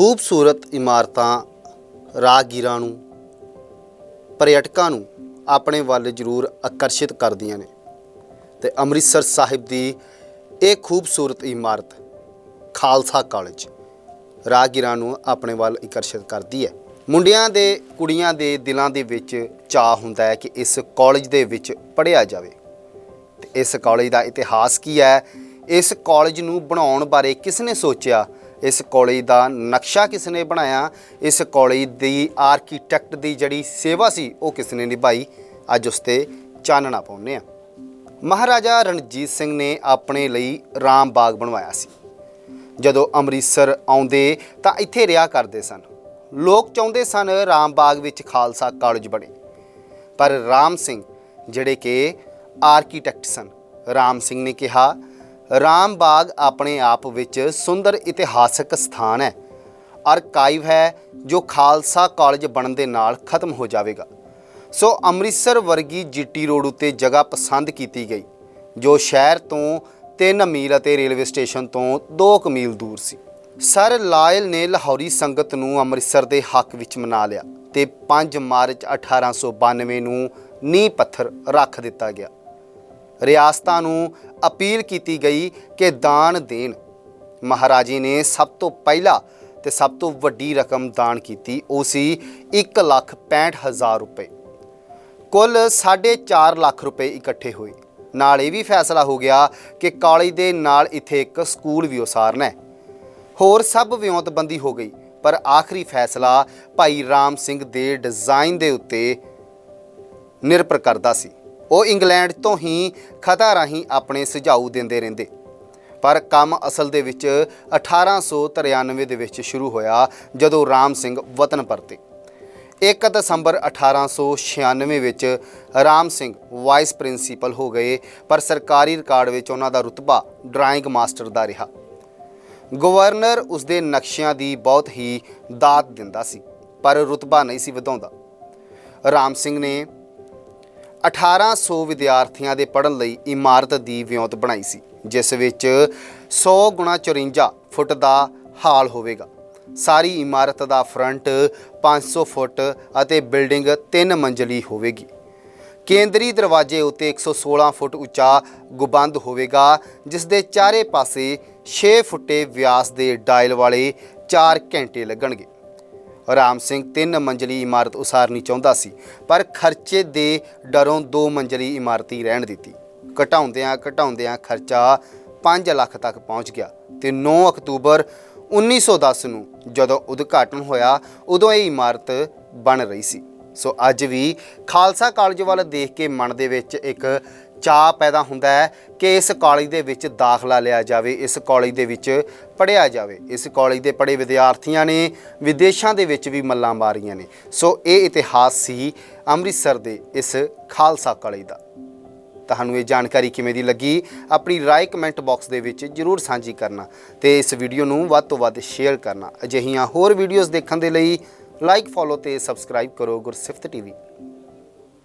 ਖੂਬਸੂਰਤ ਇਮਾਰਤਾਂ ਰਾਹਗੀਰਾਂ ਨੂੰ, ਪਰਯਟਕਾਂ ਨੂੰ ਆਪਣੇ ਵੱਲ ਜ਼ਰੂਰ ਆਕਰਸ਼ਿਤ ਕਰਦੀਆਂ ਨੇ ਤੇ ਅੰਮ੍ਰਿਤਸਰ ਸਾਹਿਬ ਦੀ ਇਹ ਖੂਬਸੂਰਤ ਇਮਾਰਤ ਖਾਲਸਾ ਕਾਲਜ ਰਾਹਗੀਰਾਂ ਨੂੰ ਆਪਣੇ ਵੱਲ ਆਕਰਸ਼ਿਤ ਕਰਦੀ ਹੈ। ਮੁੰਡਿਆਂ ਦੇ, ਕੁੜੀਆਂ ਦੇ ਦਿਲਾਂ ਦੇ ਵਿੱਚ ਚਾਹ ਹੁੰਦਾ ਹੈ ਕਿ ਇਸ ਕਾਲਜ ਦੇ ਵਿੱਚ ਪੜ੍ਹਿਆ ਜਾਵੇ। ਤੇ ਇਸ ਕਾਲਜ ਦਾ ਇਤਿਹਾਸ ਕੀ ਹੈ? ਇਸ ਕਾਲਜ ਨੂੰ ਬਣਾਉਣ ਬਾਰੇ ਕਿਸ ਨੇ ਸੋਚਿਆ? ਇਸ ਕਾਲਜ ਦਾ ਨਕਸ਼ਾ ਕਿਸ ਨੇ ਬਣਾਇਆ? ਇਸ ਕਾਲਜ ਦੀ ਆਰਕੀਟੈਕਟ ਦੀ ਜਿਹੜੀ ਸੇਵਾ ਸੀ, ਉਹ ਕਿਸ ਨੇ ਨਿਭਾਈ? ਅੱਜ ਉਸ ਤੇ ਚਾਨਣਾ ਪਾਉਂਦੇ ਆ ਮਹਾਰਾਜਾ ਰਣਜੀਤ ਸਿੰਘ ਨੇ ਆਪਣੇ ਲਈ ਰਾਮ ਬਾਗ ਬਣਵਾਇਆ ਸੀ। ਜਦੋਂ ਅੰਮ੍ਰਿਤਸਰ ਆਉਂਦੇ ਤਾਂ ਇੱਥੇ ਰਿਹਾ ਕਰਦੇ ਸਨ। ਲੋਕ ਚਾਹੁੰਦੇ ਸਨ ਰਾਮ ਬਾਗ ਵਿੱਚ ਖਾਲਸਾ ਕਾਲਜ ਬਣੇ। ਪਰ ਰਾਮ ਸਿੰਘ, ਜਿਹੜੇ ਕਿ ਆਰਕੀਟੈਕਟ ਸਨ, ਰਾਮ ਸਿੰਘ ਨੇ ਕਿਹਾ ਰਾਮ ਬਾਗ ਆਪਣੇ ਆਪ ਵਿੱਚ ਸੁੰਦਰ ਇਤਿਹਾਸਕ ਸਥਾਨ ਹੈ। ਆਰਕਾਈਵ ਹੈ ਜੋ ਖਾਲਸਾ ਕਾਲਜ ਬਣਨ ਦੇ ਨਾਲ ਖਤਮ ਹੋ ਜਾਵੇਗਾ। ਸੋ ਅੰਮ੍ਰਿਤਸਰ ਵਰਗੀ ਜੀਟੀ ਰੋਡ ਉੱਤੇ ਜਗ੍ਹਾ ਪਸੰਦ ਕੀਤੀ ਗਈ, ਜੋ ਸ਼ਹਿਰ ਤੋਂ 3 ਮੀਲ ਅਤੇ ਰੇਲਵੇ ਸਟੇਸ਼ਨ ਤੋਂ 2 ਮੀਲ ਦੂਰ ਸੀ। ਸਰ ਲਾਇਲ ਨੇ ਲਾਹੌਰੀ ਸੰਗਤ ਨੂੰ ਅੰਮ੍ਰਿਤਸਰ ਦੇ ਹੱਕ ਵਿੱਚ ਮਨਾ ਲਿਆ ਤੇ 5 ਮਾਰਚ 1892 ਨੂੰ ਨੀਂਹ ਪੱਥਰ ਰੱਖ ਦਿੱਤਾ ਗਿਆ। ਰਿਆਸਤਾਂ ਨੂੰ ਅਪੀਲ ਕੀਤੀ ਗਈ ਕਿ ਦਾਨ ਦੇਣ। ਮਹਾਰਾਜੇ ਨੇ ਸਭ ਤੋਂ ਪਹਿਲਾ ਤੇ ਸਭ ਤੋਂ ਵੱਡੀ ਰਕਮ ਦਾਨ ਕੀਤੀ, ਉਹ ਸੀ 165000 ਰੁਪਏ। ਕੁੱਲ 4.5 ਲੱਖ ਰੁਪਏ ਇਕੱਠੇ ਹੋਏ। ਨਾਲ ਇਹ ਵੀ ਫੈਸਲਾ ਹੋ ਗਿਆ ਕਿ ਕਾਲਜ ਦੇ ਨਾਲ ਇੱਥੇ ਇੱਕ ਸਕੂਲ ਵੀ ਉਸਾਰਨਾ ਹੈ। ਹੋਰ ਸਭ ਵਿਉਂਤਬੰਦੀ ਹੋ ਗਈ, ਪਰ ਆਖਰੀ ਫੈਸਲਾ ਭਾਈ ਰਾਮ ਸਿੰਘ ਦੇ ਡਿਜ਼ਾਈਨ ਦੇ ਉੱਤੇ ਨਿਰਭਰ ਕਰਦਾ ਸੀ। ਉਹ ਇੰਗਲੈਂਡ ਤੋਂ ਹੀ ਖਤਾ ਰਾਹੀਂ ਆਪਣੇ ਸੁਝਾਅ ਦਿੰਦੇ ਰਹਿੰਦੇ। ਪਰ ਕੰਮ ਅਸਲ ਦੇ ਵਿੱਚ 1893 ਦੇ ਵਿੱਚ ਸ਼ੁਰੂ ਹੋਇਆ ਜਦੋਂ ਰਾਮ ਸਿੰਘ ਵਤਨ ਪਰਤੇ। 1 ਦਸੰਬਰ 1896 ਵਿੱਚ ਰਾਮ ਸਿੰਘ ਵਾਈਸ ਪ੍ਰਿੰਸੀਪਲ ਹੋ ਗਏ, ਪਰ ਸਰਕਾਰੀ ਰਿਕਾਰਡ ਵਿੱਚ ਉਹਨਾਂ ਦਾ ਰੁਤਬਾ ਡਰਾਇੰਗ ਮਾਸਟਰ ਦਾ ਰਿਹਾ। ਗਵਰਨਰ ਉਸਦੇ ਨਕਸ਼ਿਆਂ ਦੀ ਬਹੁਤ ਹੀ ਦਾਤ ਦਿੰਦਾ ਸੀ, ਪਰ ਰੁਤਬਾ ਨਹੀਂ ਸੀ ਵਧਾਉਂਦਾ। ਰਾਮ ਸਿੰਘ ਨੇ 1800 ਵਿਦਿਆਰਥੀਆਂ ਦੇ ਪੜ੍ਹਨ ਲਈ ਇਮਾਰਤ ਦੀ ਵਿਉਂਤ ਬਣਾਈ ਸੀ, ਜਿਸ ਵਿੱਚ 100 ਗੁਣਾ 54 ਫੁੱਟ ਦਾ ਹਾਲ ਹੋਵੇਗਾ। ਸਾਰੀ ਇਮਾਰਤ ਦਾ ਫਰੰਟ 500 ਫੁੱਟ ਅਤੇ ਬਿਲਡਿੰਗ 3 ਮੰਜ਼ਲੀ ਹੋਵੇਗੀ। ਕੇਂਦਰੀ ਦਰਵਾਜ਼ੇ ਉੱਤੇ 116 ਫੁੱਟ ਉੱਚਾ ਗੁੰਬਦ ਹੋਵੇਗਾ ਜਿਸ ਦੇ ਚਾਰੇ ਪਾਸੇ 6 ਫੁੱਟੇ ਵਿਆਸ ਦੇ ਡਾਇਲ ਵਾਲੇ 4 ਘੰਟੇ ਲੱਗਣਗੇ। ਰਾਮ ਸਿੰਘ ਤਿੰਨ ਮੰਜ਼ਲੀ ਇਮਾਰਤ ਉਸਾਰਨੀ ਚਾਹੁੰਦਾ ਸੀ, ਪਰ ਖਰਚੇ ਦੇ ਡਰੋਂ ਦੋ ਮੰਜ਼ਲੀ ਇਮਾਰਤ ਹੀ ਰਹਿਣ ਦਿੱਤੀ। ਘਟਾਉਂਦਿਆਂ ਘਟਾਉਂਦਿਆਂ ਖਰਚਾ 5 ਲੱਖ ਤੱਕ ਪਹੁੰਚ ਗਿਆ ਤੇ 9 ਅਕਤੂਬਰ 1910 ਨੂੰ ਜਦੋਂ ਉਦਘਾਟਨ ਹੋਇਆ, ਉਦੋਂ ਇਹ ਇਮਾਰਤ ਬਣ ਰਹੀ ਸੀ। ਸੋ ਅੱਜ ਵੀ ਖਾਲਸਾ ਕਾਲਜ ਵੱਲ ਦੇਖ ਕੇ ਮਨ ਦੇ ਵਿੱਚ ਇੱਕ ਚਾਹ ਪੈਦਾ ਹੁੰਦਾ ਹੈ ਕਿ ਇਸ ਕਾਲਜ ਦੇ ਵਿੱਚ ਦਾਖਲਾ ਲਿਆ ਜਾਵੇ, ਇਸ ਕਾਲਜ ਦੇ ਵਿੱਚ ਪੜ੍ਹਿਆ ਜਾਵੇ। ਇਸ ਕਾਲਜ ਦੇ ਪੜ੍ਹੇ ਵਿਦਿਆਰਥੀਆਂ ਨੇ ਵਿਦੇਸ਼ਾਂ ਦੇ ਵਿੱਚ ਵੀ ਮੱਲਾਂ ਮਾਰੀਆਂ ਨੇ। ਸੋ ਇਹ ਇਤਿਹਾਸ ਸੀ ਅੰਮ੍ਰਿਤਸਰ ਦੇ ਇਸ ਖਾਲਸਾ ਕਾਲਜ ਦਾ। ਤੁਹਾਨੂੰ ਇਹ ਜਾਣਕਾਰੀ ਕਿਵੇਂ ਦੀ ਲੱਗੀ? ਆਪਣੀ ਰਾਏ ਕਮੈਂਟ ਬਾਕਸ ਦੇ ਵਿੱਚ ਜਰੂਰ ਸਾਂਝੀ ਕਰਨਾ ਤੇ ਇਸ ਵੀਡੀਓ ਨੂੰ ਵੱਧ ਤੋਂ ਵੱਧ ਸ਼ੇਅਰ ਕਰਨਾ। ਅਜਿਹੀਆਂ ਹੋਰ ਵੀਡੀਓਜ਼ ਦੇਖਣ ਦੇ ਲਈ ਲਾਈਕ ਫੋਲੋ ਤੇ ਸਬਸਕ੍ਰਾਈਬ ਕਰੋ ਗੁਰਸਿਫਤ ਟੀਵੀ।